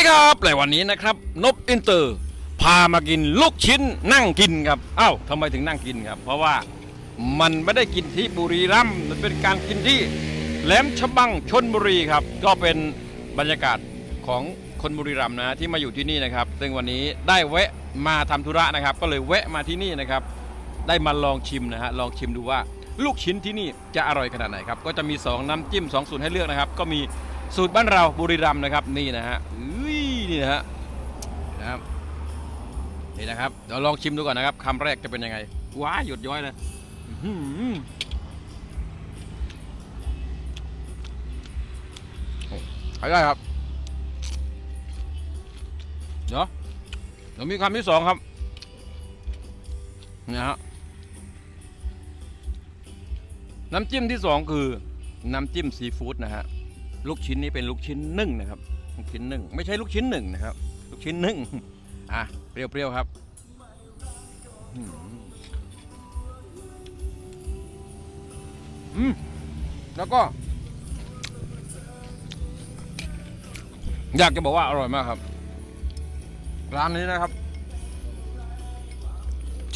ดีครับในวันนี้นะครับ นบอินเตอร์ พามากินลูกชิ้นนั่งกินครับอ้าวทำไมถึงนั่งกินครับ เพราะว่ามันไม่ได้กินที่บุรีรัมย์มันเป็นการกินที่แหลมฉบังชนบุรีครับ ก็เป็นบรรยากาศของคนบุรีรัมย์นะที่มาอยู่ที่นี่นะครับ ซึ่งวันนี้ได้แวะมาทำธุระนะครับ ก็เลยแวะมาที่นี่นะครับ ได้มาลองชิมนะฮะลองชิมดูว่าลูกชิ้นที่นี่จะอร่อยขนาดไหนครับก็จะมี 2 น้ำจิ้ม2สูตรให้เลือกนะครับ ก็มีสูตรบ้านเราบุรีรัมย์นะครับนี่นะฮะ นี่นะฮะนะครับนี่นะครับเดี๋ยวลองชิมดูก่อนนะครับคำแรกจะเป็นยังไงว้าหยดย้อยเลยอือหือโอ้ใช้ได้ครับเดี๋ยวเดี๋ยวมีคำที่สองครับนะฮะน้ำจิ้มที่สองคือน้ำจิ้มซีฟู้ดนะฮะลูกชิ้นนี้เป็นลูกชิ้นนึ่งนะครับ ลูกชิ้นหนึ่งไม่ใช่ลูกชิ้นหนึ่งนะครับ ลูกชิ้นหนึ่งอะเปรี้ยวๆครับอืมอืมแล้วก็ อยากจะบอกว่าอร่อยมากครับ ร้านนี้นะครับ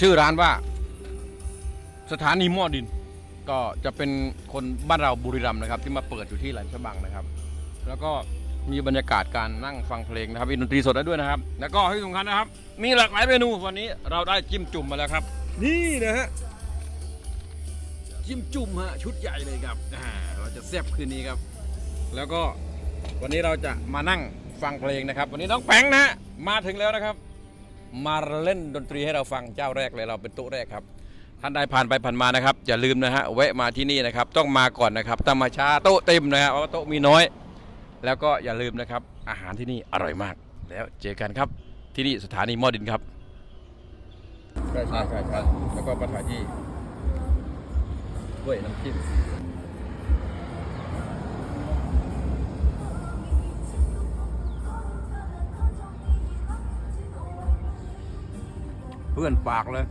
ชื่อร้านว่า สถานีหม้อดิน ก็จะเป็นคนบ้านเราบุรีรัมย์นะครับ ที่มาเปิดอยู่ที่แหลมฉบังนะครับ แล้วก็ มีบรรยากาศการนั่งฟังเพลงนะครับมีดนตรีสดได้ด้วยนะครับ แล้วก็ที่สำคัญนะครับ มีหลากหลายเมนูวันนี้เราได้จิ้มจุ่มมาแล้วครับ นี่นะฮะจิ้มจุ่มฮะชุดใหญ่เลยครับอ่าเราจะแซ่บคืนนี้ครับ แล้วก็วันนี้เราจะมานั่งฟังเพลงนะครับ วันนี้น้องแป้งนะฮะมาถึงแล้วนะครับ มาเล่นดนตรีให้เราฟังเจ้าแรกเลยเราเป็นโต๊ะแรกครับท่านใดผ่านไปผ่านมานะครับอย่าลืมนะฮะแวะมาที่นี่นะครับ ต้องมาก่อนนะครับถ้ามาช้าโต๊ะเต็มนะฮะเพราะว่าโต๊ะมีน้อย แล้วก็อย่าลืมนะครับ อาหารที่นี่อร่อยมาก แล้วเจอกันครับที่นี่สถานีหม้อดินครับใช่ใช่ใช่ใช่แล้วก็มาถ่ายที่ด้วยน้ำจิ้มเพื่อนปากเลย